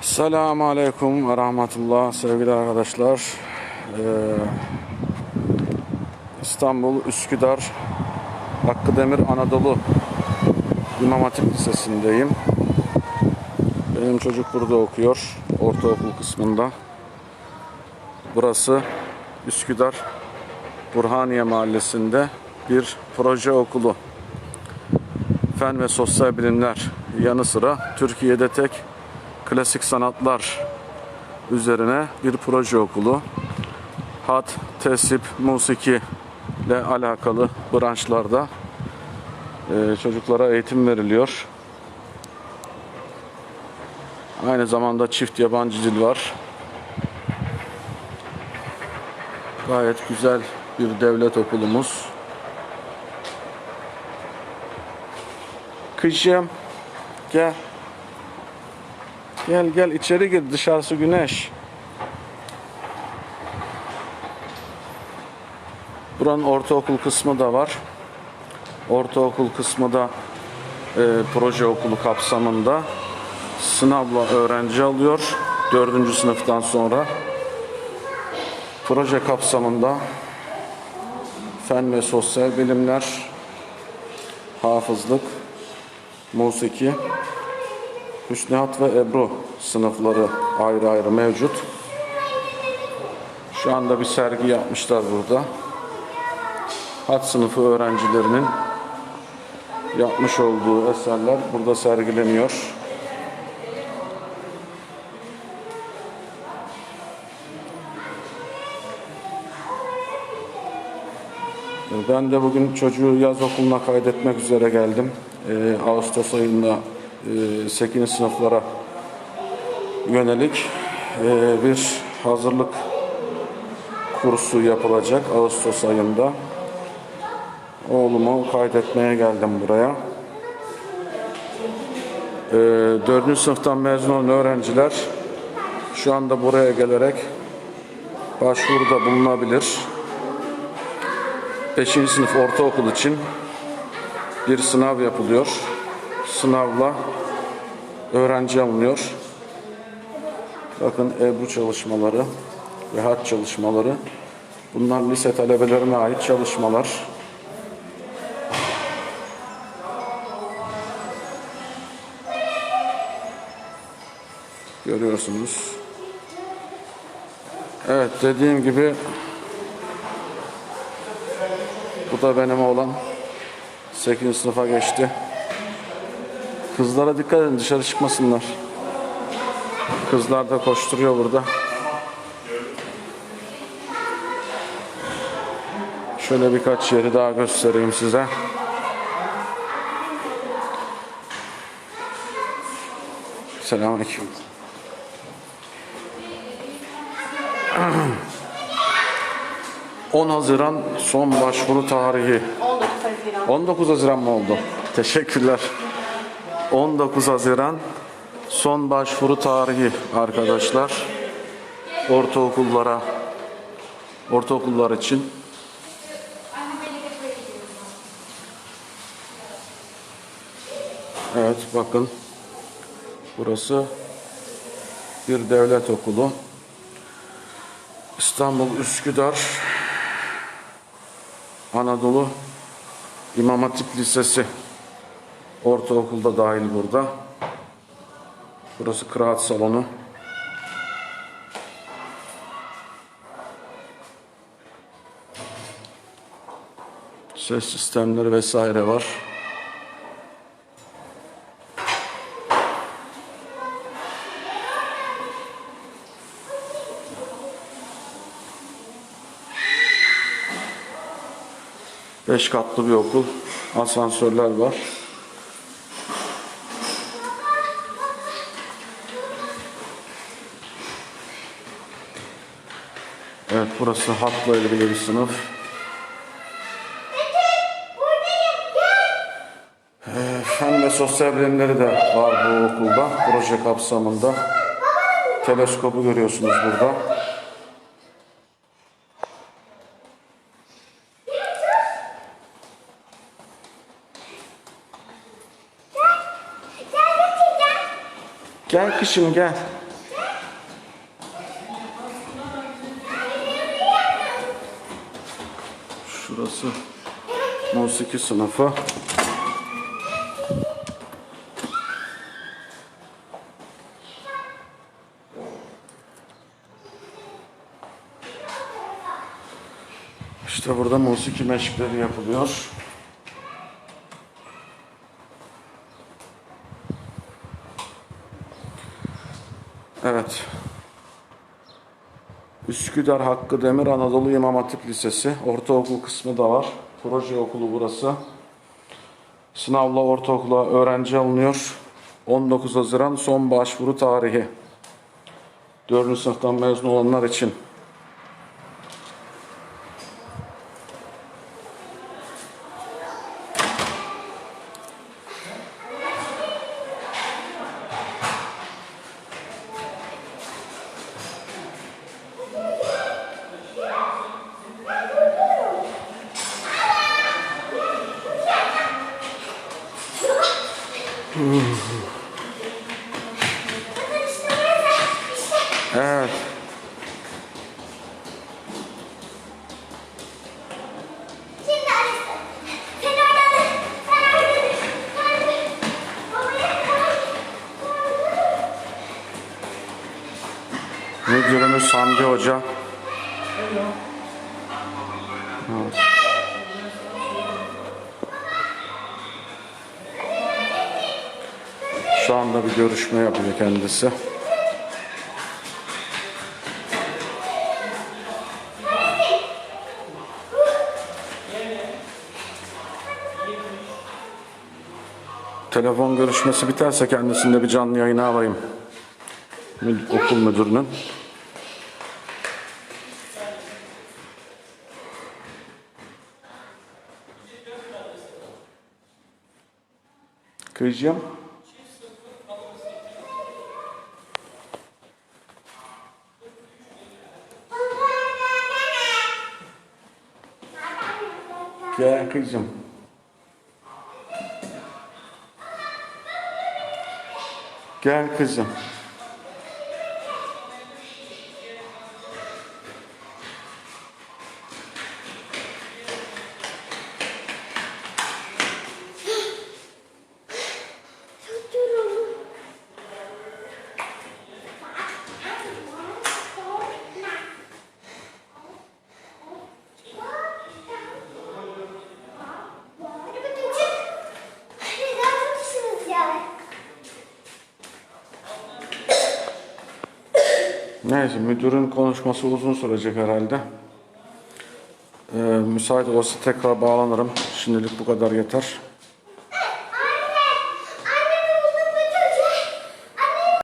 Selamun Aleyküm ve Rahmetullah sevgili arkadaşlar. Ee, İstanbul Üsküdar Hakkı Demir Anadolu İmam Hatip Lisesi'ndeyim. Benim çocuk burada okuyor. Ortaokul kısmında. Burası Üsküdar Burhaniye Mahallesi'nde bir proje okulu. Fen ve Sosyal Bilimler yanı sıra Türkiye'de tek klasik sanatlar üzerine bir proje okulu. Hat, tesip, musiki ile alakalı branşlarda e, çocuklara eğitim veriliyor. Aynı zamanda çift yabancı dil var. Gayet güzel bir devlet okulumuz. Kızım gel. Gel gel içeri gir dışarısı güneş. Buranın ortaokul kısmı da var. Ortaokul kısmı da e, proje okulu kapsamında sınavla öğrenci alıyor. Dördüncü sınıftan sonra proje kapsamında fen ve sosyal bilimler, hafızlık, musiki, Hüsnihat ve Ebru sınıfları ayrı ayrı mevcut. Şu anda bir sergi yapmışlar burada. Hat sınıfı öğrencilerinin yapmış olduğu eserler burada sergileniyor. Ben de bugün çocuğu yaz okuluna kaydetmek üzere geldim. Ee, Ağustos ayında 8. sınıflara yönelik e, bir hazırlık kursu yapılacak Ağustos ayında. Oğlumu kaydetmeye geldim buraya. E, 4. sınıftan mezun olan öğrenciler şu anda buraya gelerek başvuruda bulunabilir. 5. sınıf ortaokul için bir sınav yapılıyor. Sınavla öğrenci alınıyor. Bakın Ebru çalışmaları ve çalışmaları. Bunlar lise talebelerine ait çalışmalar. Görüyorsunuz. Evet dediğim gibi bu da benim oğlan. 8. sınıfa geçti. Kızlara dikkat edin dışarı çıkmasınlar. Kızlar da koşturuyor burada. Şöyle birkaç yeri daha göstereyim size. Selamünaleyküm. ...10 Haziran son başvuru tarihi. 19 Haziran. 19 Haziran mı oldu? Teşekkürler. 19 Haziran son başvuru tarihi arkadaşlar. Ortaokullara ortaokullar için Evet bakın. Burası bir devlet okulu. İstanbul Üsküdar Anadolu İmam Hatip Lisesi ortaokulda dahil burada. Burası kıraat salonu. Ses sistemleri vesaire var. Beş katlı bir okul. Asansörler var. Evet burası hatla ilgili bir sınıf. Ee, Fen ve sosyal bilimleri de var bu okulda. Proje kapsamında. Teleskopu görüyorsunuz burada. Gel kışım gel. Burası musiki sınıfı. İşte burada musiki meşkleri yapılıyor. Evet. Üsküdar Hakkı Demir Anadolu İmam Hatip Lisesi. Ortaokul kısmı da var. Proje okulu burası. Sınavla ortaokula öğrenci alınıyor. 19 Haziran son başvuru tarihi. 4. sınıftan mezun olanlar için. Babaya Müdürümüz Hamdi Hoca. Evet. Şu anda bir görüşme yapıyor kendisi. Telefon görüşmesi biterse kendisinde bir canlı yayına alayım. Okul müdürünün. Kıyacağım. Gel kızım. Gel kızım. Neyse müdürün konuşması uzun sürecek herhalde. Ee, müsait olursa tekrar bağlanırım. Şimdilik bu kadar yeter.